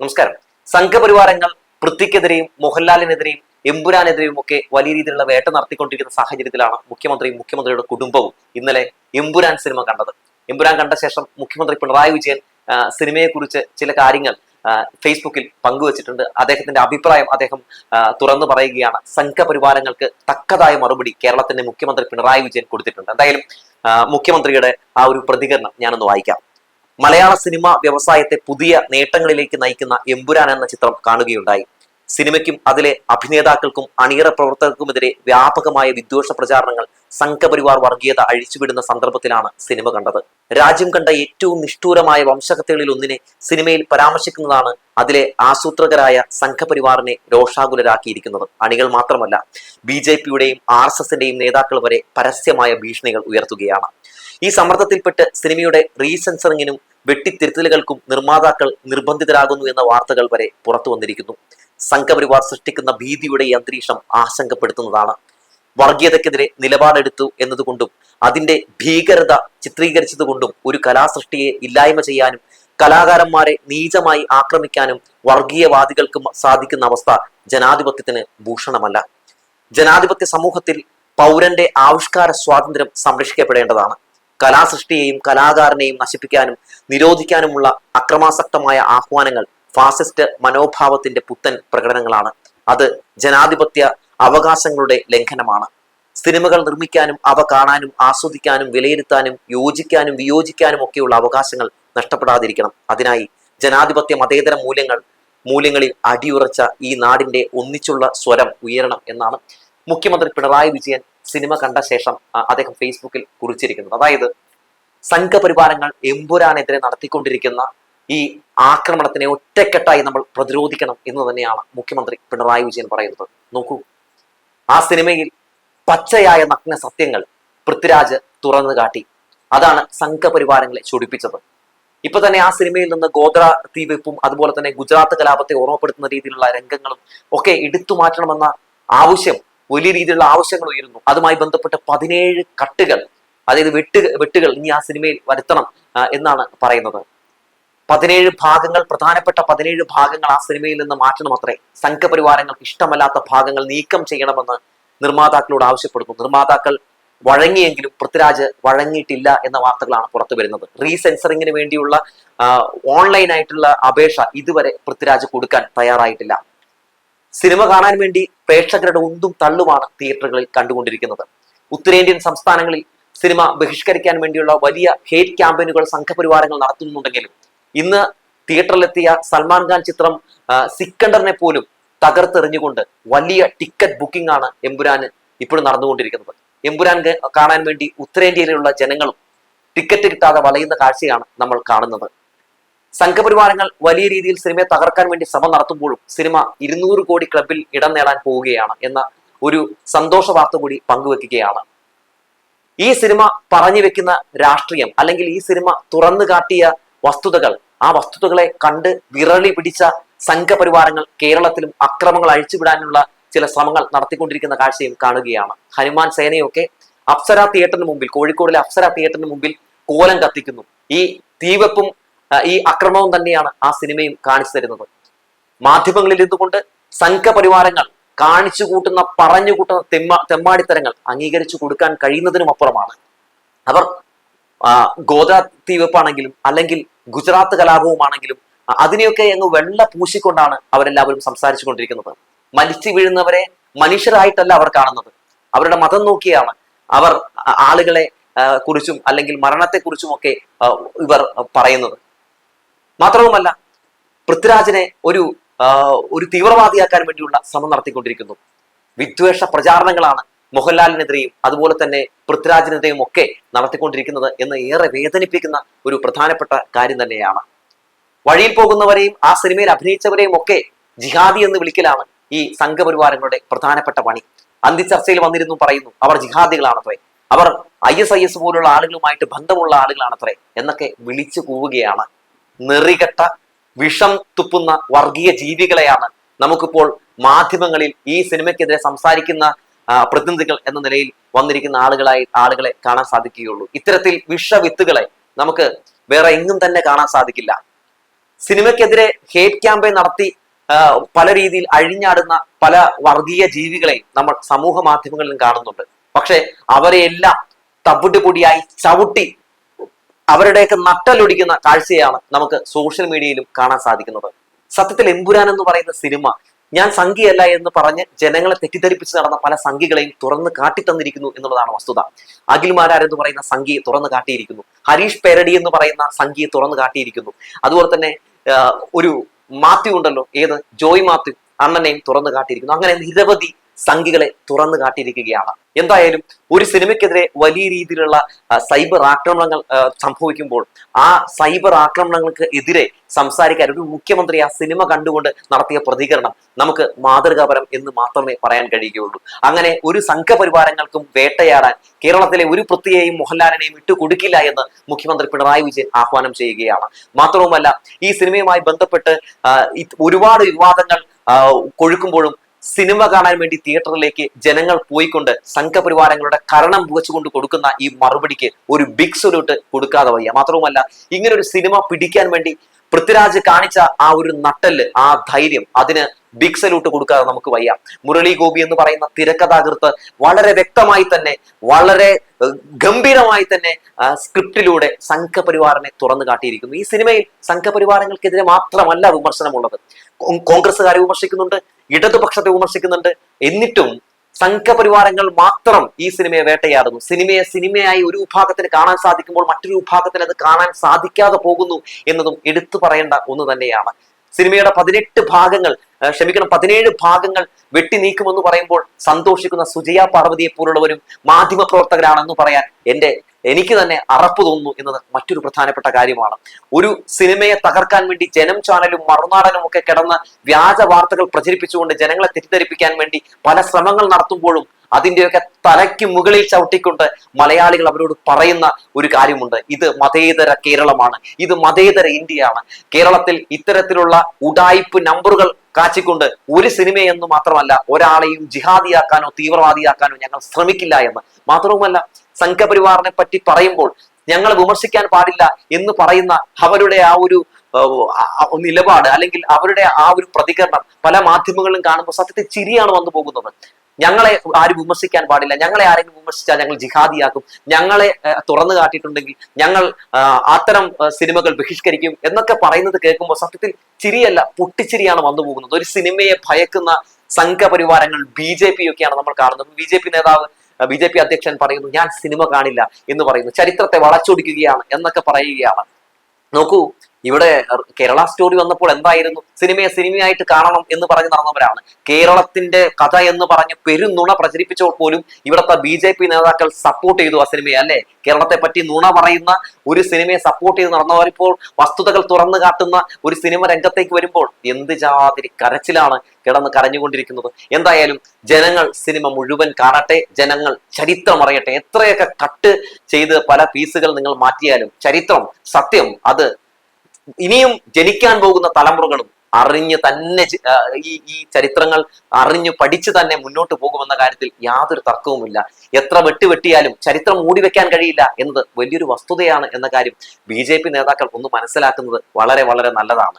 നമസ്കാരം. സംഘപരിവാരങ്ങൾ പൃഥ്വിക്കെതിരെയും മോഹൻലാലിനെതിരെയും എമ്പുരാനെതിരെയും ഒക്കെ വലിയ രീതിയിലുള്ള വേട്ട നടത്തിക്കൊണ്ടിരിക്കുന്ന സാഹചര്യത്തിലാണ് മുഖ്യമന്ത്രിയും മുഖ്യമന്ത്രിയുടെ കുടുംബവും ഇന്നലെ എമ്പുരാൻ സിനിമ കണ്ടത്. എമ്പുരാൻ കണ്ട ശേഷം മുഖ്യമന്ത്രി പിണറായി വിജയൻ സിനിമയെക്കുറിച്ച് ചില കാര്യങ്ങൾ ഫേസ്ബുക്കിൽ പങ്കുവച്ചിട്ടുണ്ട്. അദ്ദേഹത്തിന്റെ അഭിപ്രായം അദ്ദേഹം തുറന്നു പറയുകയാണ്. സംഘപരിവാരങ്ങൾക്ക് തക്കതായ മറുപടി കേരളത്തിന്റെ മുഖ്യമന്ത്രി പിണറായി വിജയൻ കൊടുത്തിട്ടുണ്ട്. എന്തായാലും മുഖ്യമന്ത്രിയുടെ ആ ഒരു പ്രതികരണം ഞാനൊന്ന് വായിക്കാം. മലയാള സിനിമ വ്യവസായത്തെ പുതിയ നേട്ടങ്ങളിലേക്ക് നയിക്കുന്ന എമ്പുരാൻ എന്ന ചിത്രം കാണുകയുണ്ടായി. സിനിമയ്ക്കും അതിലെ അഭിനേതാക്കൾക്കും അണിയറ പ്രവർത്തകർക്കുമെതിരെ വ്യാപകമായ വിദ്വേഷ പ്രചാരണങ്ങൾ സംഘപരിവാർ വർഗീയത അഴിച്ചുവിടുന്ന സന്ദർഭത്തിലാണ് സിനിമ കണ്ടത്. രാജ്യം കണ്ട ഏറ്റവും നിഷ്ഠൂരമായ വംശഹത്യകളിൽ ഒന്നിനെ സിനിമയിൽ പരാമർശിക്കുന്നതാണ് അതിലെ ആസൂത്രകരായ സംഘപരിവാറിനെ രോഷാകുലരാക്കിയിരിക്കുന്നത്. അണികൾ മാത്രമല്ല ബി ജെ പിയുടെയും ആർ എസ് എസിന്റെയും നേതാക്കൾ വരെ പരസ്യമായ ഭീഷണികൾ ഉയർത്തുകയാണ്. ഈ സമ്മർദ്ദത്തിൽപ്പെട്ട് സിനിമയുടെ റീസെൻസറിങ്ങിനും വെട്ടിത്തിരുത്തലുകൾക്കും നിർമ്മാതാക്കൾ നിർബന്ധിതരാകുന്നു എന്ന വാർത്തകൾ വരെ പുറത്തു വന്നിരിക്കുന്നു സംഘപരിവാർ സൃഷ്ടിക്കുന്ന ഭീതിയുടെ ഈ അന്തരീക്ഷം ആശങ്കപ്പെടുത്തുന്നതാണ്. വർഗീയതക്കെതിരെ നിലപാടെടുത്തു എന്നതുകൊണ്ടും അതിന്റെ ഭീകരത ചിത്രീകരിച്ചതുകൊണ്ടും ഒരു കലാസൃഷ്ടിയെ ഇല്ലായ്മ ചെയ്യാനും കലാകാരന്മാരെ നീചമായി ആക്രമിക്കാനും വർഗീയവാദികൾക്ക് സാധിക്കുന്ന അവസ്ഥ ജനാധിപത്യത്തിന് ഭൂഷണമല്ല. ജനാധിപത്യ സമൂഹത്തിൽ പൗരന്റെ ആവിഷ്കാര സ്വാതന്ത്ര്യം സംരക്ഷിക്കപ്പെടേണ്ടതാണ്. കലാസൃഷ്ടിയെയും കലാകാരനെയും നശിപ്പിക്കാനും നിരോധിക്കാനുമുള്ള അക്രമാസക്തമായ ആഹ്വാനങ്ങൾ ഫാസിസ്റ്റ് മനോഭാവത്തിന്റെ പുത്തൻ പ്രകടനങ്ങളാണ്. അത് ജനാധിപത്യ അവകാശങ്ങളുടെ ലംഘനമാണ്. സിനിമകൾ നിർമ്മിക്കാനും അവ കാണാനും ആസ്വദിക്കാനും വിലയിരുത്താനും യോജിക്കാനും വിയോജിക്കാനും ഒക്കെയുള്ള അവകാശങ്ങൾ നഷ്ടപ്പെടാതിരിക്കണം. അതിനായി ജനാധിപത്യ മതേതര മൂല്യങ്ങൾ മൂല്യങ്ങളിൽ അടിയുറച്ച ഈ നാടിന്റെ ഒന്നിച്ചുള്ള സ്വരം ഉയരണം എന്നാണ് മുഖ്യമന്ത്രി പിണറായി വിജയൻ സിനിമ കണ്ട ശേഷം അദ്ദേഹം ഫേസ്ബുക്കിൽ കുറിച്ചിരിക്കുന്നത്. അതായത് സംഘപരിവാരങ്ങൾ എമ്പുരാനെതിരെ നടത്തിക്കൊണ്ടിരിക്കുന്ന ഈ ആക്രമണത്തിനെ ഒറ്റക്കെട്ടായി നമ്മൾ പ്രതിരോധിക്കണം എന്ന് തന്നെയാണ് മുഖ്യമന്ത്രി പിണറായി വിജയൻ പറയുന്നത്. നോക്കൂ ആ സിനിമയിൽ പച്ചയായ നഗ്ന സത്യങ്ങൾ പൃഥ്വിരാജ് തുറന്നു കാട്ടി. അതാണ് സംഘപരിവാരങ്ങളെ ചൊടിപ്പിച്ചത്. ഇപ്പൊ തന്നെ ആ സിനിമയിൽ നിന്ന് ഗോത്ര തീവെപ്പും അതുപോലെ തന്നെ ഗുജറാത്ത് കലാപത്തെ ഓർമ്മപ്പെടുത്തുന്ന രീതിയിലുള്ള രംഗങ്ങളും ഒക്കെ എടുത്തു മാറ്റണമെന്ന ആവശ്യം വലിയ രീതിയിലുള്ള ആവശ്യങ്ങൾ ഉയരുന്നു. അതുമായി ബന്ധപ്പെട്ട പതിനേഴ് കട്ടുകൾ അതായത് വെട്ട് വെട്ടുകൾ ഇനി ആ സിനിമയിൽ വരുത്തണം എന്നാണ് പറയുന്നത്. പതിനേഴ് ഭാഗങ്ങൾ പ്രധാനപ്പെട്ട പതിനേഴ് ഭാഗങ്ങൾ ആ സിനിമയിൽ നിന്ന് മാറ്റണം അത്രേ. സംഘപരിവാരങ്ങൾക്ക് ഇഷ്ടമല്ലാത്ത ഭാഗങ്ങൾ നീക്കം ചെയ്യണമെന്ന് നിർമ്മാതാക്കളോട് ആവശ്യപ്പെടുന്നു. നിർമ്മാതാക്കൾ വഴങ്ങിയെങ്കിലും പൃഥ്വിരാജ് വഴങ്ങിയിട്ടില്ല എന്ന വാർത്തകളാണ് പുറത്തു വരുന്നത്. റീസെൻസറിങ്ങിന് വേണ്ടിയുള്ള ഓൺലൈൻ ആയിട്ടുള്ള അപേക്ഷ ഇതുവരെ പൃഥ്വിരാജ് കൊടുക്കാൻ തയ്യാറായിട്ടില്ല. സിനിമ കാണാൻ വേണ്ടി പ്രേക്ഷകരുടെ ഉന്തും തള്ളുമാണ് തിയേറ്ററുകളിൽ കണ്ടുകൊണ്ടിരിക്കുന്നത്. ഉത്തരേന്ത്യൻ സംസ്ഥാനങ്ങളിൽ സിനിമ ബഹിഷ്കരിക്കാൻ വേണ്ടിയുള്ള വലിയ ഹേറ്റ് ക്യാമ്പയിനുകൾ സംഘപരിവാരങ്ങൾ നടത്തുന്നുണ്ടെങ്കിലും ഇന്ന് തിയേറ്ററിലെത്തിയ സൽമാൻ ഖാൻ ചിത്രം സിക്കണ്ടറിനെ പോലും തകർത്തെറിഞ്ഞുകൊണ്ട് വലിയ ടിക്കറ്റ് ബുക്കിംഗ് ആണ് എമ്പുരാന് ഇപ്പോഴും നടന്നുകൊണ്ടിരിക്കുന്നത്. എമ്പുരാൻ കാണാൻ വേണ്ടി ഉത്തരേന്ത്യയിലുള്ള ജനങ്ങളും ടിക്കറ്റ് കിട്ടാതെ വലയുന്ന കാഴ്ചയാണ് നമ്മൾ കാണുന്നത്. സംഘപരിവാരങ്ങൾ വലിയ രീതിയിൽ സിനിമയെ തകർക്കാൻ വേണ്ടി ശ്രമം നടത്തുമ്പോഴും സിനിമ ഇരുന്നൂറ് കോടി ക്ലബിൽ ഇടം നേടാൻ പോവുകയാണ് എന്ന ഒരു സന്തോഷ വാർത്ത കൂടി പങ്കുവെക്കുകയാണ്. ഈ സിനിമ പറഞ്ഞു വെക്കുന്ന രാഷ്ട്രീയം അല്ലെങ്കിൽ ഈ സിനിമ തുറന്നു കാട്ടിയ വസ്തുതകൾ ആ വസ്തുതകളെ കണ്ട് വിറളി പിടിച്ച സംഘപരിവാരങ്ങൾ കേരളത്തിലും അക്രമങ്ങൾ അഴിച്ചുവിടാനുള്ള ചില ശ്രമങ്ങൾ നടത്തിക്കൊണ്ടിരിക്കുന്ന കാഴ്ചയും കാണുകയാണ്. ഹനുമാൻ സേനയൊക്കെ അപ്സര തിയേറ്ററിന് മുമ്പിൽ കോഴിക്കോടിലെ അപ്സര തിയേറ്ററിന് മുമ്പിൽ കോലം കത്തിക്കുന്നു. ഈ തീവെപ്പും ഈ അക്രമവും തന്നെയാണ് ആ സിനിമയും കാണിച്ചു തരുന്നത്. മാധ്യമങ്ങളിൽ ഇരുന്നുകൊണ്ട് സംഘപരിവാരങ്ങൾ കാണിച്ചു കൂട്ടുന്ന പറഞ്ഞു കൂട്ടുന്ന തെമ്മ തെമ്മാടിത്തരങ്ങൾ അംഗീകരിച്ചു കൊടുക്കാൻ കഴിയുന്നതിനും അപ്പുറമാണ്. അവർ ഗോദാ തീവപ്പാണെങ്കിലും അല്ലെങ്കിൽ ഗുജറാത്ത് കലാപവുമാണെങ്കിലും അതിനെയൊക്കെ അങ്ങ് വെള്ള പൂശിക്കൊണ്ടാണ് അവരെല്ലാവരും സംസാരിച്ചു കൊണ്ടിരിക്കുന്നത് മരിച്ചു വീഴുന്നവരെ മനുഷ്യരായിട്ടല്ല അവർ കാണുന്നത്. അവരുടെ മതം നോക്കിയാണ് അവർ ആളുകളെ കുറിച്ചും അല്ലെങ്കിൽ മരണത്തെക്കുറിച്ചും ഒക്കെ ഇവർ പറയുന്നത്. മാത്രവുമല്ല പൃഥ്വിരാജിനെ ഒരു ഒരു തീവ്രവാദിയാക്കാൻ വേണ്ടിയുള്ള ശ്രമം നടത്തിക്കൊണ്ടിരിക്കുന്നു. വിദ്വേഷ പ്രചാരണങ്ങളാണ് മോഹൻലാലിനെതിരെയും അതുപോലെ തന്നെ പൃഥ്വിരാജിനെതിരെയും ഒക്കെ നടത്തിക്കൊണ്ടിരിക്കുന്നത് എന്ന് ഏറെ വേദനിപ്പിക്കുന്ന ഒരു പ്രധാനപ്പെട്ട കാര്യം തന്നെയാണ്. വഴിയിൽ പോകുന്നവരെയും ആ സിനിമയിൽ അഭിനയിച്ചവരെയും ഒക്കെ ജിഹാദി എന്ന് വിളിക്കലാണ് ഈ സംഘപരിവാരങ്ങളുടെ പ്രധാനപ്പെട്ട പണി. അന്തിച്ചർച്ചയിൽ വന്നിരുന്നു പറയുന്നു അവർ ജിഹാദികളാണത്രേ. അവർ ഐ എസ് ഐ എസ് പോലുള്ള ആളുകളുമായിട്ട് ബന്ധമുള്ള ആളുകളാണത്രേ എന്നൊക്കെ വിളിച്ചു കൂവുകയാണ്. നെറികെട്ട വിഷം തുപ്പുന്ന വർഗീയ ജീവികളെയാണ് നമുക്കിപ്പോൾ മാധ്യമങ്ങളിൽ ഈ സിനിമയ്ക്കെതിരെ സംസാരിക്കുന്ന പ്രതിനിധികൾ എന്ന നിലയിൽ വന്നിരിക്കുന്ന ആളുകളായി ആളുകളെ കാണാൻ സാധിക്കുകയുള്ളൂ. ഇത്തരത്തിൽ വിഷവിത്തുകളെ നമുക്ക് വേറെ എങ്ങും തന്നെ കാണാൻ സാധിക്കില്ല. സിനിമയ്ക്കെതിരെ ഹേറ്റ് ക്യാമ്പയിൻ നടത്തി പല രീതിയിൽ അഴിഞ്ഞാടുന്ന പല വർഗീയ ജീവികളെയും നമ്മൾ സമൂഹ മാധ്യമങ്ങളിലും കാണുന്നുണ്ട്. പക്ഷെ അവരെയെല്ലാം തവിട്ടുപൊടിയായി ചവിട്ടി അവരുടെയൊക്കെ നട്ടലൊടിക്കുന്ന കാഴ്ചയാണ് നമുക്ക് സോഷ്യൽ മീഡിയയിലും കാണാൻ സാധിക്കുന്നത്. സത്യത്തിൽ എമ്പുരാൻ എന്ന് പറയുന്ന സിനിമ ഞാൻ സംഖ്യയല്ല എന്ന് പറഞ്ഞ് ജനങ്ങളെ തെറ്റിദ്ധരിപ്പിച്ച് നടന്ന പല സംഖ്യകളെയും തുറന്ന് കാട്ടിത്തന്നിരിക്കുന്നു എന്നുള്ളതാണ് വസ്തുത. അഖിൽമാരാർ എന്ന് പറയുന്ന സംഖ്യയെ തുറന്ന് കാട്ടിയിരിക്കുന്നു. ഹരീഷ് പേരടി എന്ന് പറയുന്ന സംഖ്യയെ തുറന്ന് കാട്ടിയിരിക്കുന്നു. അതുപോലെ തന്നെ ഒരു മാത്യു ഉണ്ടല്ലോ. ഏത്? ജോയ് മാത്യു. അണ്ണനെയും തുറന്നു കാട്ടിയിരിക്കുന്നു. അങ്ങനെ നിരവധി സംഖ്യകളെ തുറന്നു കാട്ടിയിരിക്കുകയാണ്. എന്തായാലും ഒരു സിനിമയ്ക്കെതിരെ വലിയ രീതിയിലുള്ള സൈബർ ആക്രമണങ്ങൾ സംഭവിക്കുമ്പോൾ ആ സൈബർ ആക്രമണങ്ങൾക്ക് എതിരെ സംസാരിക്കാൻ ഒരു മുഖ്യമന്ത്രി ആ സിനിമ കണ്ടുകൊണ്ട് നടത്തിയ പ്രതികരണം നമുക്ക് മാതൃകാപരം എന്ന് മാത്രമേ പറയാൻ കഴിയുകയുള്ളൂ. അങ്ങനെ ഒരു സംഘപരിവാരങ്ങൾക്കും വേട്ടയാടാൻ കേരളത്തിലെ ഒരു പൃഥ്വിയെയും മോഹൻലാലിനെയും വിട്ടുകൊടുക്കില്ല എന്ന് മുഖ്യമന്ത്രി പിണറായി വിജയൻ ആഹ്വാനം ചെയ്യുകയാണ്. മാത്രവുമല്ല ഈ സിനിമയുമായി ബന്ധപ്പെട്ട് ഒരുപാട് വിവാദങ്ങൾ കൊഴുക്കുമ്പോഴും സിനിമ കാണാൻ വേണ്ടി തിയേറ്ററിലേക്ക് ജനങ്ങൾ പോയിക്കൊണ്ട് സംഘപരിവാരങ്ങളുടെ കരണം പുകച്ചുകൊണ്ട് കൊടുക്കുന്ന ഈ മറുപടിക്ക് ഒരു ബിഗ് സൊല്യൂട്ട് കൊടുക്കാതെ വയ്യ. മാത്രവുമല്ല ഇങ്ങനെ ഒരു സിനിമ പിടിക്കാൻ വേണ്ടി പൃഥ്വിരാജ് കാണിച്ച ആ ഒരു നട്ടൽ ആ ധൈര്യം അതിന് ബിഗ് സല്യൂട്ട് കൊടുക്കാതെ നമുക്ക് വയ്യ. മുരളി ഗോപി എന്ന് പറയുന്ന തിരക്കഥാകൃത്ത് വളരെ വ്യക്തമായി തന്നെ വളരെ ഗംഭീരമായി തന്നെ സ്ക്രിപ്റ്റിലൂടെ സംഘപരിവാറിനെ തുറന്നു കാട്ടിയിരിക്കുന്നു. ഈ സിനിമയിൽ സംഘപരിവാരങ്ങൾക്കെതിരെ മാത്രമല്ല വിമർശനമുള്ളത്. കോൺഗ്രസ്സുകാരെ വിമർശിക്കുന്നുണ്ട് ഇടതുപക്ഷത്തെ വിമർശിക്കുന്നുണ്ട്. എന്നിട്ടും സംഘപരിവാരങ്ങൾ മാത്രം ഈ സിനിമയെ വേട്ടയാടുന്നു. സിനിമയെ സിനിമയായി ഒരു വിഭാഗത്തിന് കാണാൻ സാധിക്കുമ്പോൾ മറ്റൊരു വിഭാഗത്തിന് അത് കാണാൻ സാധിക്കാതെ പോകുന്നു എന്നതും എടുത്തു പറയേണ്ട ഒന്ന് തന്നെയാണ്. സിനിമയുടെ പതിനെട്ട് ഭാഗങ്ങൾ ക്ഷമിക്കണം പതിനേഴ് ഭാഗങ്ങൾ വെട്ടി നീക്കുമെന്ന് പറയുമ്പോൾ സന്തോഷിക്കുന്ന സുജയ പാർവതിയെ പോലുള്ളവരും മാധ്യമ പ്രവർത്തകരാണെന്ന് പറയാൻ എന്റെ എനിക്ക് തന്നെ അറപ്പ് തോന്നുന്നു എന്നത് മറ്റൊരു പ്രധാനപ്പെട്ട കാര്യമാണ്. ഒരു സിനിമയെ തകർക്കാൻ വേണ്ടി ജനം ചാനലും മറുനാടനും ഒക്കെ കിടന്ന് വ്യാജ വാർത്തകൾ പ്രചരിപ്പിച്ചുകൊണ്ട് ജനങ്ങളെ തെറ്റിദ്ധരിപ്പിക്കാൻ വേണ്ടി പല ശ്രമങ്ങൾ നടത്തുമ്പോഴും അതിന്റെയൊക്കെ തലയ്ക്ക് മുകളിൽ ചവിട്ടിക്കൊണ്ട് മലയാളികൾ അവരോട് പറയുന്ന ഒരു കാര്യമുണ്ട്. ഇത് മതേതര കേരളമാണ്. ഇത് മതേതര ഇന്ത്യയാണ്. കേരളത്തിൽ ഇത്തരത്തിലുള്ള ഉടായിപ്പ് നമ്പറുകൾ കാച്ചിക്കൊണ്ട് ഒരു സിനിമയെന്ന് മാത്രമല്ല ഒരാളെയും ജിഹാദിയാക്കാനോ തീവ്രവാദിയാക്കാനോ ഞങ്ങൾ ശ്രമിക്കില്ല എന്ന്. മാത്രവുമല്ല സംഘപരിവാറിനെ പറ്റി പറയുമ്പോൾ ഞങ്ങൾ വിമർശിക്കാൻ പാടില്ല എന്ന് പറയുന്ന അവരുടെ ആ ഒരു നിലപാട് അല്ലെങ്കിൽ അവരുടെ ആ ഒരു പ്രതികരണം പല മാധ്യമങ്ങളിലും കാണുമ്പോൾ സത്യത്തിൽ ചിരിയാണ് വന്നു പോകുന്നത്. ഞങ്ങളെ ആരും വിമർശിക്കാൻ പാടില്ല. ഞങ്ങളെ ആരെങ്കിലും വിമർശിച്ചാൽ ഞങ്ങൾ ജിഹാദിയാക്കും. ഞങ്ങളെ തുറന്നു കാട്ടിയിട്ടുണ്ടെങ്കിൽ ഞങ്ങൾ അത്തരം സിനിമകൾ ബഹിഷ്കരിക്കും എന്നൊക്കെ പറയുന്നത് കേൾക്കുമ്പോൾ സത്യത്തിൽ ചിരിയല്ല പൊട്ടിച്ചിരിയാണ് വന്നു പോകുന്നത്. ഒരു സിനിമയെ ഭയക്കുന്ന സംഘപരിവാരങ്ങൾ ബി ജെ പി ഒക്കെയാണ് നമ്മൾ കാണുന്നത്. ബി ജെ പി നേതാവ് ബി ജെ പി അധ്യക്ഷൻ പറയുന്നു ഞാൻ സിനിമ കാണില്ല എന്ന് പറയുന്നു. ചരിത്രത്തെ വളച്ചൊടിക്കുകയാണ് എന്നൊക്കെ പറയുകയാണ്. നോക്കൂ ഇവിടെ കേരള സ്റ്റോറി വന്നപ്പോൾ എന്തായിരുന്നു? സിനിമയെ സിനിമയായിട്ട് കാണണം എന്ന് പറഞ്ഞ് നടന്നവരാണ്. കേരളത്തിന്റെ കഥ എന്ന് പറഞ്ഞ് പെരുന്നുണ പ്രചരിപ്പിച്ചപ്പോൾ പോലും ഇവിടുത്തെ ബി ജെ പി നേതാക്കൾ സപ്പോർട്ട് ചെയ്തു ആ സിനിമയെ അല്ലെ? കേരളത്തെ പറ്റി നുണ പറയുന്ന ഒരു സിനിമയെ സപ്പോർട്ട് ചെയ്ത് നടന്നവരിപ്പോൾ വസ്തുതകൾ തുറന്നു കാട്ടുന്ന ഒരു സിനിമ രംഗത്തേക്ക് വരുമ്പോൾ എന്ത് ജാതിരി കരച്ചിലാണ് കിടന്ന് കരഞ്ഞുകൊണ്ടിരിക്കുന്നത്. എന്തായാലും ജനങ്ങൾ സിനിമ മുഴുവൻ കാണട്ടെ ജനങ്ങൾ ചരിത്രം അറിയട്ടെ. എത്രയൊക്കെ കട്ട് ചെയ്ത് പല പീസുകൾ നിങ്ങൾ മാറ്റിയാലും ചരിത്രം സത്യം അത് ഇനിയും ജനിക്കാൻ പോകുന്ന തലമുറകളും അറിഞ്ഞ് തന്നെ ഈ ഈ ചരിത്രങ്ങൾ അറിഞ്ഞ് പഠിച്ച് തന്നെ മുന്നോട്ട് പോകുമെന്ന കാര്യത്തിൽ യാതൊരു തർക്കവുമില്ല. എത്ര വെട്ടി വെട്ടിയാലും ചരിത്രം മൂടി വെക്കാൻ കഴിയില്ല എന്നത് വലിയൊരു വസ്തുതയാണ് എന്ന കാര്യം ബി നേതാക്കൾ ഒന്ന് മനസ്സിലാക്കുന്നത് വളരെ വളരെ നല്ലതാണ്.